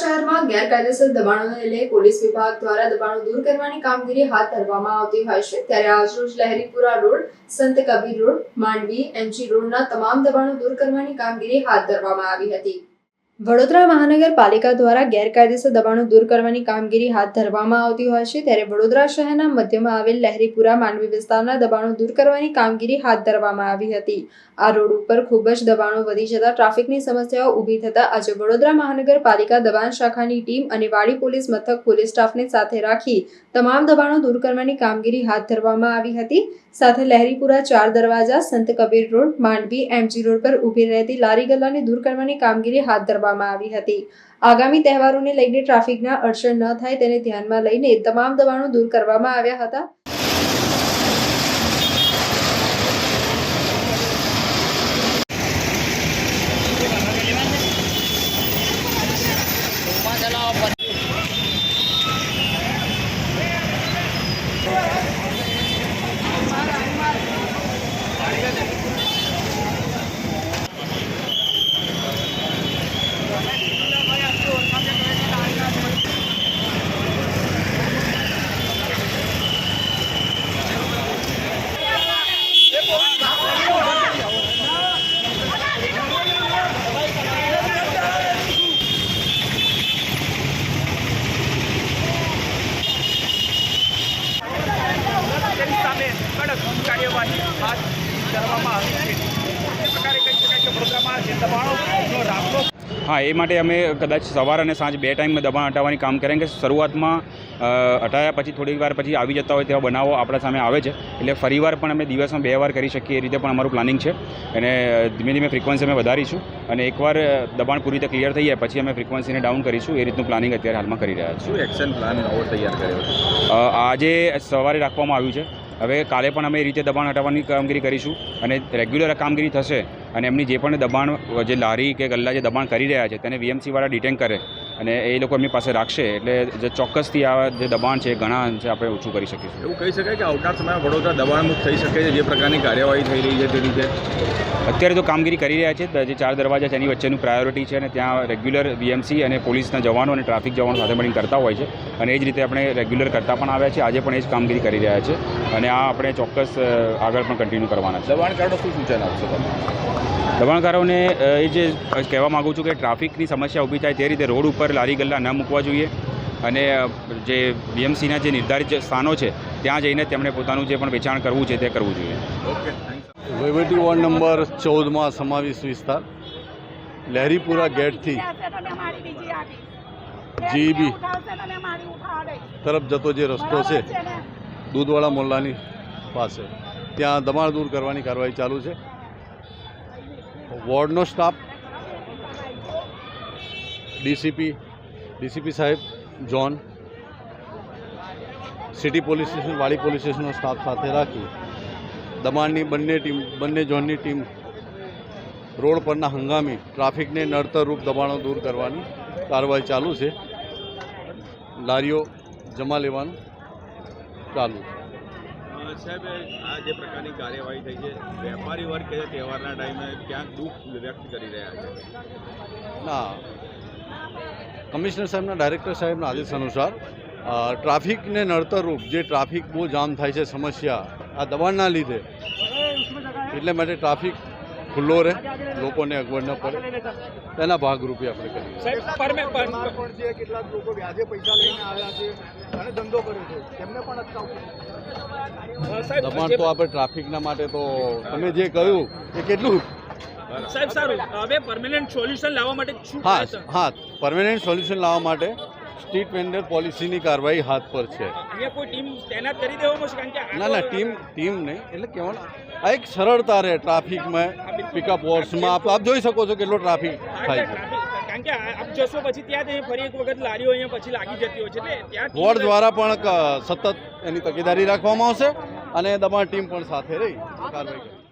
શહેરમાં ગેરકાયદેસર દબાણોને લઈ પોલીસ વિભાગ દ્વારા દબાણો દૂર કરવાની કામગીરી હાથ ધરવામાં આવતી હોય છે. ત્યારે આજરોજ લહેરીપુરા રોડ, સંત કબીર રોડ, માંડવી, એમજી રોડના તમામ દબાણો દૂર કરવાની કામગીરી હાથ ધરવામાં આવી હતી. વડોદરા મહાનગરપાલિકા દ્વારા ગેરકાયદેસર દબાણો દૂર કરવાની કામગીરી હાથ ધરવામાં આવતી હોય છે, ત્યારે વડોદરા શહેરના મધ્યમાં આવેલ લહેરીપુરા માંડવી વિસ્તારના દબાણો દૂર કરવાની કામગીરી હાથ ધરવામાં આવી હતી. આ રોડ ઉપર ખૂબ જ દબાણો વધી જતા ટ્રાફિકની સમસ્યાઓ ઊભી થતા આજે વડોદરા મહાનગરપાલિકા દબાણ શાખાની ટીમ અને વાડી પોલીસ મથક પોલીસ સ્ટાફને સાથે રાખી તમામ દબાણો દૂર કરવાની કામગીરી હાથ ધરવામાં આવી હતી. સાથે Laheripura Char Darwaja, Sant Kabir road, Mandvi, MG road પર ઊભી રહેતી લારી ગલ્લાને દૂર કરવાની કામગીરી હાથ ધરવામાં આવી હતી. આગામી તહેવારોને લઈને ટ્રાફિકના અડચણ ન થાય તેને ધ્યાનમાં લઈને તમામ દબાણો દૂર કરવામાં આવ્યા હતા. ધરવામાં આવી છે. પ્રકારે કહી શકાય કે વડોદરામાં જે દબાણોનો રાફડો હા એ માટે અમે કદાચ સવાર અને સાંજ બે ટાઈમ દબાણ હટાવવાની કામ કરીએ કે શરૂઆતમાં હટાયા પછી થોડીક વાર પછી આવી જતા હોય તેવા બનાવો આપણા સામે આવે છે. એટલે ફરીવાર પણ અમે દિવસમાં બે વાર કરી શકીએ એ રીતે પણ અમારું પ્લાનિંગ છે. અને ધીમે ધીમે ફ્રિકવન્સી અમે વધારીશું અને એકવાર દબાણ પૂરી રીતે ક્લિયર થઈ જાય પછી અમે ફ્રિકવન્સીને ડાઉન કરીશું. એ રીતનું પ્લાનિંગ અત્યારે હાલમાં કરી રહ્યા છીએ. શું એક્શન પ્લાન તૈયાર કર્યો? આજે સવારે રાખવામાં આવ્યું છે. હવે કાલે પણ અમે એ રીતે દબાણ હટાવવાની કામગીરી કરીશું અને રેગ્યુલર કામગીરી થશે અને એમની જે પણ દબાણ, જે લારી કે ગલ્લા જે દબાણ કરી રહ્યા છે તેને વીએમસીવાળા ડિટેન કરે. અને એ લોકો એમની પાસે રાખશે એટલે જે ચોક્કસથી આ જે દબાણ છે એ ઘણા અંશે આપણે ઓછું કરી શકીશું. એવું કહી શકાય કે આવનાર સમયમાં વડોદરા દબાણમુક્ત થઈ શકે છે જે પ્રકારની કાર્યવાહી થઈ રહી છે તે રીતે અત્યારે તો કામગીરી કરી રહ્યા છે જે ચાર દરવાજા છે એની વચ્ચેનું પ્રાયોરિટી છે અને ત્યાં રેગ્યુલર વીએમસી અને પોલીસના જવાનો અને ટ્રાફિક જવાનો સાથે મળીને કરતા હોય છે. અને એ જ રીતે આપણે રેગ્યુલર કરતા પણ આવ્યા છે આજે પણ એ જ કામગીરી કરી રહ્યા છે. અને આ આપણે ચોક્કસ આગળ પણ કન્ટિન્યુ કરવાના છે. દબાણકારો શું સૂચન આપશો તમે? દબાણકારોને એ જે કહેવા માગું છું કે ટ્રાફિકની સમસ્યા ઊભી થાય તે રીતે રોડ ઉપર લારી ગલ્લા ન મૂકવા જોઈએ અને જે બીએમસીના જે નિર્ધારિત સ્થાનો છે ત્યાં જઈને તેમણે પોતાનું જે પણ વેચાણ કરવું છે તે કરવું જોઈએ. ઓકે વહીવટી વોર્ડ નંબર ચૌદમાં સમાવેશ વિસ્તાર. લહેરીપુરા ગેટથી જીબી તરફ જતો જે રસ્તો છે દૂધવાળા મોલ્લાની પાસે. ત્યાં દબાણ દૂર કરવાની કાર્યવાહી ચાલુ છે. વોર્ડનો સ્ટાફ ડીસીપી ડીસીપી સાહેબ zone city police station Wadi police સ્ટેશનનો staff સાથે રાખી દબાણની બંને ટીમ બંને ઝોનની ટીમ રોડ પરના હંગામી ટ્રાફિકને નડતરરૂપ દબાણો દૂર કરવાની કાર્યવાહી ચાલુ છે. લારીઓ જમા લેવાનું ચાલુ છે. સાહેબ આ જે પ્રકારની કાર્યવાહી થઈ છે વેપારી વર્ગ કે તહેવારના ટાઈમે ક્યાંક દુઃખ વ્યક્ત કરી રહ્યા છે? ના કમિશનર સાહેબના ડાયરેક્ટર સાહેબના આદેશ અનુસાર ટ્રાફિકને નડતરરૂપ જે ટ્રાફિક બહુ જામ થાય છે સમસ્યા આ દબાણના લીધે એટલે માટે ટ્રાફિક ખુલ્લો રહે લોકોને અગવડ ન પડે. તેના ભાગરૂપે આપણે કરીએ. સાહેબ પરમે પર- પણ છે કેટલાક લોકો વ્યાજે પૈસા લઈને આવ્યા છે અને ધંધો કરે છે. તેમને પણ અટકાવવું દબાણ તો આપણે ટ્રાફિકના માટે તો તમે જે કહ્યું એ કેટલું? સાહેબ સારું. હવે પરમેનન્ટ સોલ્યુશન લાવવા માટે શું હા હા પરમેનન્ટ સોલ્યુશન લાવવા માટે સ્ટ્રીટ વેન્ડર પોલિસીની કાર્યવાહી હાથ પર છે. અહીંયા કોઈ ટીમ તૈનાત કરી દેવામાં છે કારણ કે ના ના ટીમ ટીમ નહીં. એટલે કહેવાનું આ એક સરળતા રહે ટ્રાફિકમાં પિકઅપ વોર્સમાં આપ આપ જોઈ શકો છો કેટલો ટ્રાફિક થાય છે. કારણ કે આપ જશો પછી ત્યાં ફરી એક વખત લારીઓ અહીંયા પછી લાગી જતી હોય છે. એટલે ત્યાં બોર્ડ દ્વારા પણ સતત એની તકેદારી રાખવામાં આવશે અને દબાણ ટીમ પણ સાથે રહી કાર્યવાહી